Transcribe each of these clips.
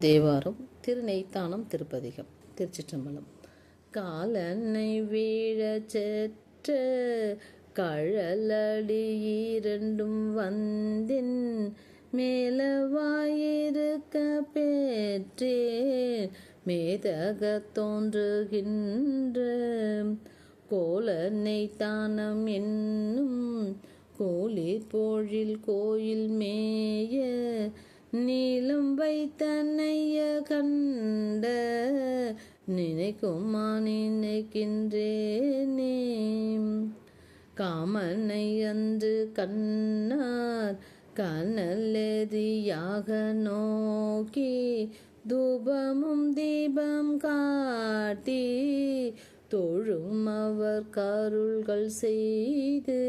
தேவாரம் திருநெய்த்தானம் திருப்பதிகம் திருச்சிற்றம்பலம். காலனை வீழச் செற்ற கழலடி இரண்டும் வந்தின் மேலவாயிருக்க பெற்றேன் மேதக தோன்றுகின்ற. கோலனை தானம் என்னும் கோலிற் போழில் கோயில் மேய நீளம் வைத்தனைய கண்ட நினைக்குமா நினைக்கின்றேனே காமனை அன்று கண்ணார் கனலெறியாக நோக்கி தூபமும் தீபம் காட்டி தொழும் அவர் கருள்கள் செய்து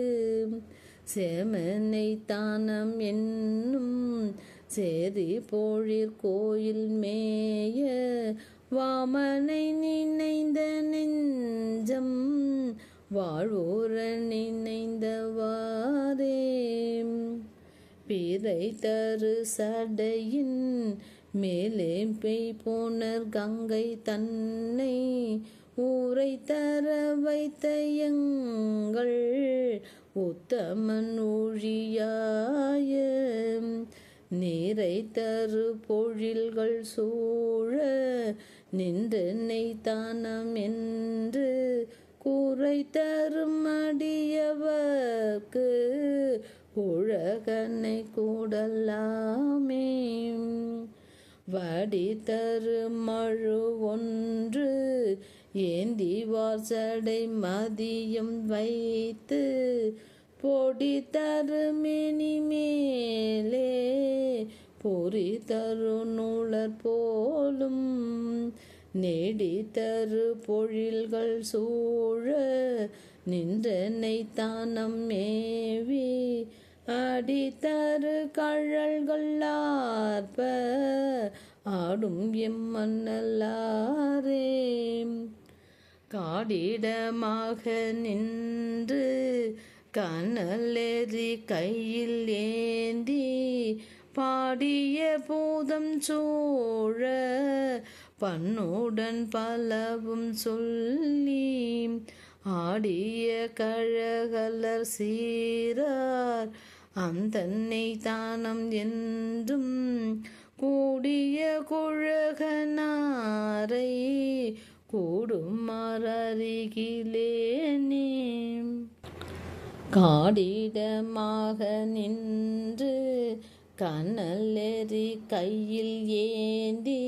செமனை தானம் என்னும் சேரி போழிற் கோயில் மேய வாமனை நினைந்த நெஞ்சம் வாழ்வோர நினைந்தவாரே பிறை தரு சடையின் மேலே பெய் போனர் கங்கை தன்னை ஊரை தர வைத்த எங்கள் உத்தமன் ஊழியாய. நீ தரு பொழில்கள் சூழ நின்றென்னை தானம் என்று கூரை தரும் அடியவர்க்கு உழகனை கூடலாமே. வடி தரு மழு ஒன்று ஏந்தி வாசடை மதியம் வைத்து பொடி தரு மேலே பொறி தரு போலும் நெடி தரு பொழில்கள் சூழ நின்றனை தானம் மேவி அடி தரு கழல்கள் ஆர்ப்ப ஆடும் எம்மன்னல்லாரே காடிடமாக நின்று கனலெறி கையில் ஏந்தி பாடிய பூதம் சோழ பண்ணுடன் பலவும் சொல்லி ஆடிய கழகலர் சீரார் அந்தன்னை தானம் என்றும் கூடிய குழகனாரை கூடுமாறருகிலேனே காடிடமாக நின்று கனலெறி கையில் ஏந்தி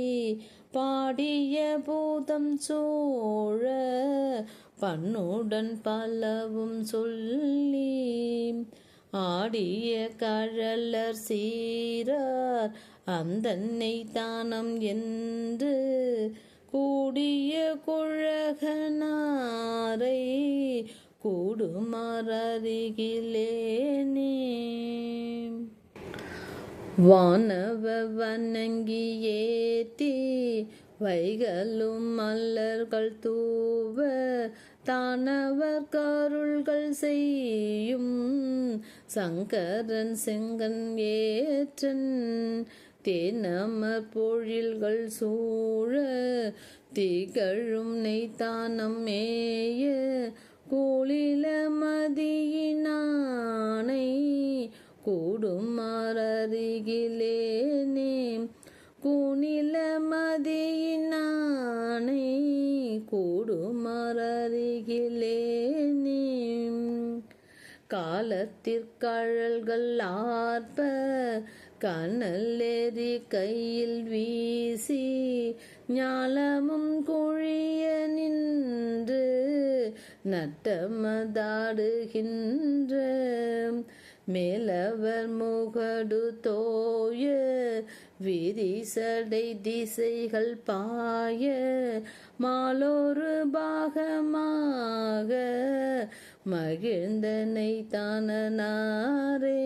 பாடிய பூதம் சோழ பண்ணுடன் பலவும் சொல்லி ஆடிய கழலர் சீரார் அந்தன்னை தானம் என்று கூடிய குழகனாரை கூடுமாறருகிலேனே. வானவ வணங்கி ஏத்தி வைகளும் மல்லர்கள் தூவ தானவர் கருள்கள் செய்யும் சங்கரன் செங்கன் ஏற்றன் தேனமர் பொழில்கள் சூழ திகழும் நெய்தானம் மேய கூலில மதியினானை கூடுமாறருகிலேனே. குணில மதியினானை கூடுமாறருகிலேனே. காலத்திற்கழல்கள் ஆர்ப்ப கனலெறி கையில் வீசி ஞாலமும் குழிய நின்று நட்டமதாடுகின்ற மேலவர் முகடு தோய விரிசடை திசைகள் பாய மாலோரு பாகமாக மகிழ்ந்தனை தானனாரே.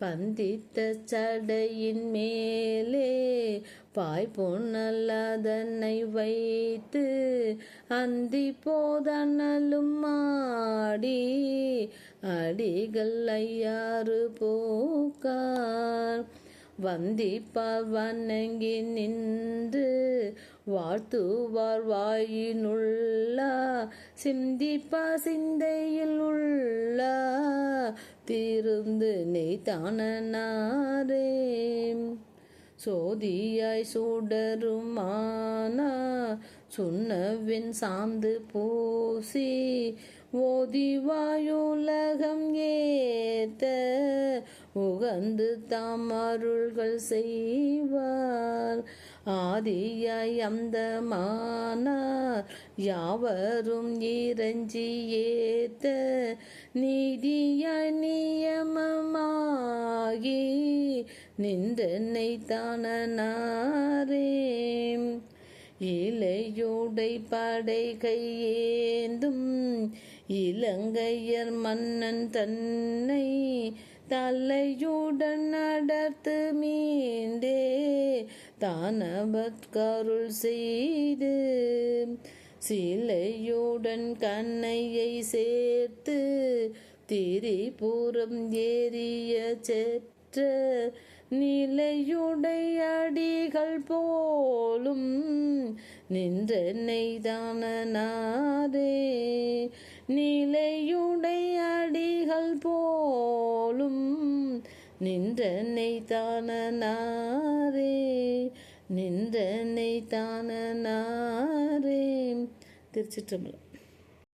பந்தித்த சடையின் மேலே பாய் பொன்னல்லதனை வைத்து அந்தி போதனலும் மாடி அடிகள் ஐயாறு போக்கார் வந்திப்பார் வணங்கி நின்று வாழ்த்துவார் வாயினுள்ளா சிந்திப்பா சிந்தையில் உள்ளா திருந்து நெய்தானே சோதியாய் சுடருமானா சுண்ணவின் சாந்து பூசி ஓதிவாயுலகம் ஏத்த உகந்து தாம் அருள்கள் செய்வார். ஆதியாய் அந்த யாவரும் இறைஞ்சி ஏத்த நீதியாய் நியமமாகி நின்றனை தானே இலையோடை படை கையேந்தும் இலங்கையர் மன்னன் தன்னை தலையுடன் நடத்து மீண்டே. தானவற்கருள் செய்து சிலையுடன் கண்ணையை சேர்த்து திரிபுரம் ஏறிய செற்ற நிலையுடை அடிகள் போலும் நின்றென்னை தானே நிலையுடை அடிகள் போலும் நின்றென்னை தானே நின்றென்னை தானே திருச்சிற்றம்பலம்.